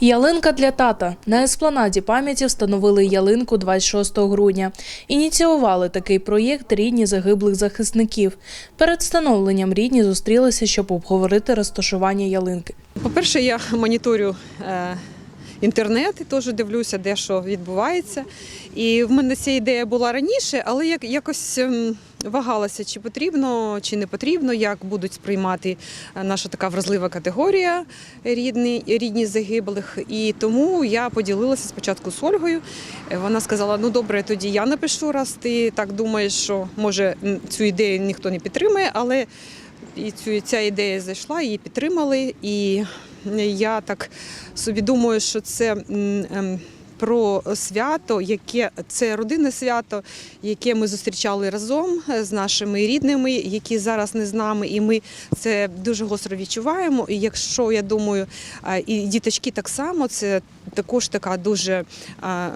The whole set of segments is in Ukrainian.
Ялинка для тата на еспланаді пам'яті встановили ялинку 26 грудня. Ініціювали такий проєкт рідні загиблих захисників. Перед встановленням рідні зустрілися, щоб обговорити розташування ялинки. По-перше, я моніторю е, інтернет і теж дивлюся, де що відбувається. І в мене ця ідея була раніше, але як, якось ем, вагалася, чи потрібно, чи не потрібно, як будуть сприймати е, наша така вразлива категорія рідні, рідні загиблих. І тому я поділилася спочатку з Ольгою. Е, Вона сказала: ну добре, тоді я напишу, раз ти так думаєш, що може цю ідею ніхто не підтримує, але і цю ця ідея зайшла, її підтримали. І я так собі думаю, що це ем, про свято, яке це родинне свято, яке ми зустрічали разом з нашими рідними, які зараз не з нами, і ми це дуже гостро відчуваємо. І якщо я думаю, і діточки так само, це також така дуже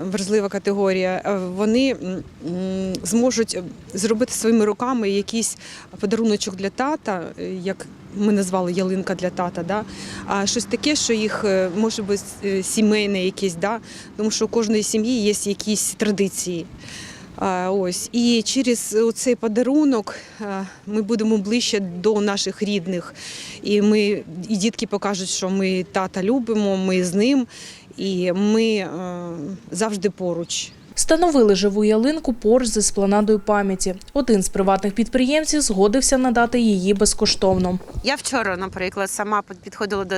вразлива категорія. е, Вони зможуть зробити своїми руками якийсь подаруночок для тата, е, як ми назвали ялинка для тата, да? а щось таке, що їх е, може бути е, сімейне якесь, да? тому що у кожної сім'ї є якісь традиції. Ось і через цей подарунок е, ми будемо ближче до наших рідних. І ми і дітки покажуть, що ми тата любимо, ми з ним, і ми завжди поруч. Встановили живу ялинку поруч з еспланадою пам'яті. Один з приватних підприємців згодився надати її безкоштовно. Я вчора, наприклад, сама підходила до,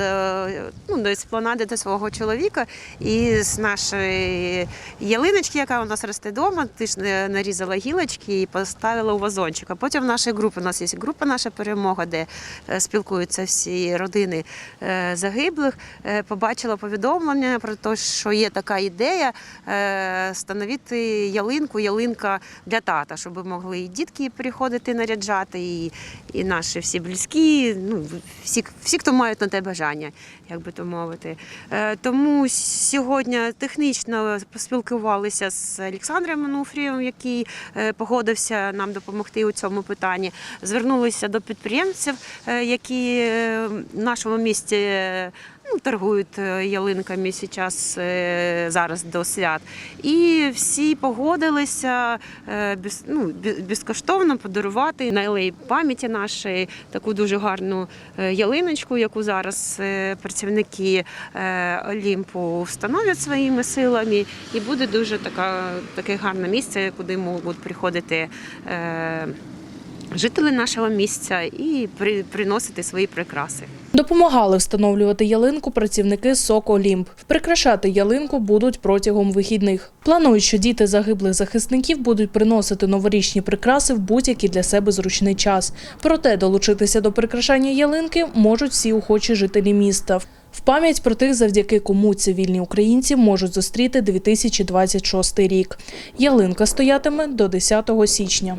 ну, до еспланади до свого чоловіка і з нашої ялиночки, яка у нас росте вдома, ти ж нарізала гілочки і поставила у вазончик. А потім в нашій групі, у нас є група наша перемога, де е, спілкуються всі родини е, загиблих. Е, Побачила повідомлення про те, що є така ідея е, встановити ялинку, ялинка для тата, щоб могли і дітки приходити наряджати, і, і наші всі близькі, ну всі, всі, хто мають на те бажання, як би то мовити. Е, Тому сьогодні технічно поспілкувалися з Олександром Ануфрієм, який е, погодився нам допомогти у цьому питанні. Звернулися до підприємців, е, які в нашому місті. Ну, торгують е, ялинками зараз, е, зараз до свят. І всі погодилися е, без, ну, безкоштовно подарувати на алеї пам'яті нашої таку дуже гарну ялиночку, яку зараз працівники Олімпу встановлять своїми силами. І буде дуже така, таке гарне місце, куди можуть приходити. Жителі нашого місця і при, приносити свої прикраси. Допомагали встановлювати ялинку працівники СОК Олімп. Прикрашати ялинку будуть протягом вихідних. Планують, що діти загиблих захисників будуть приносити новорічні прикраси в будь-який для себе зручний час. Проте долучитися до прикрашання ялинки можуть всі охочі жителі міста. В пам'ять про тих, завдяки кому цивільні українці можуть зустріти 2026 рік. Ялинка стоятиме до 10 січня.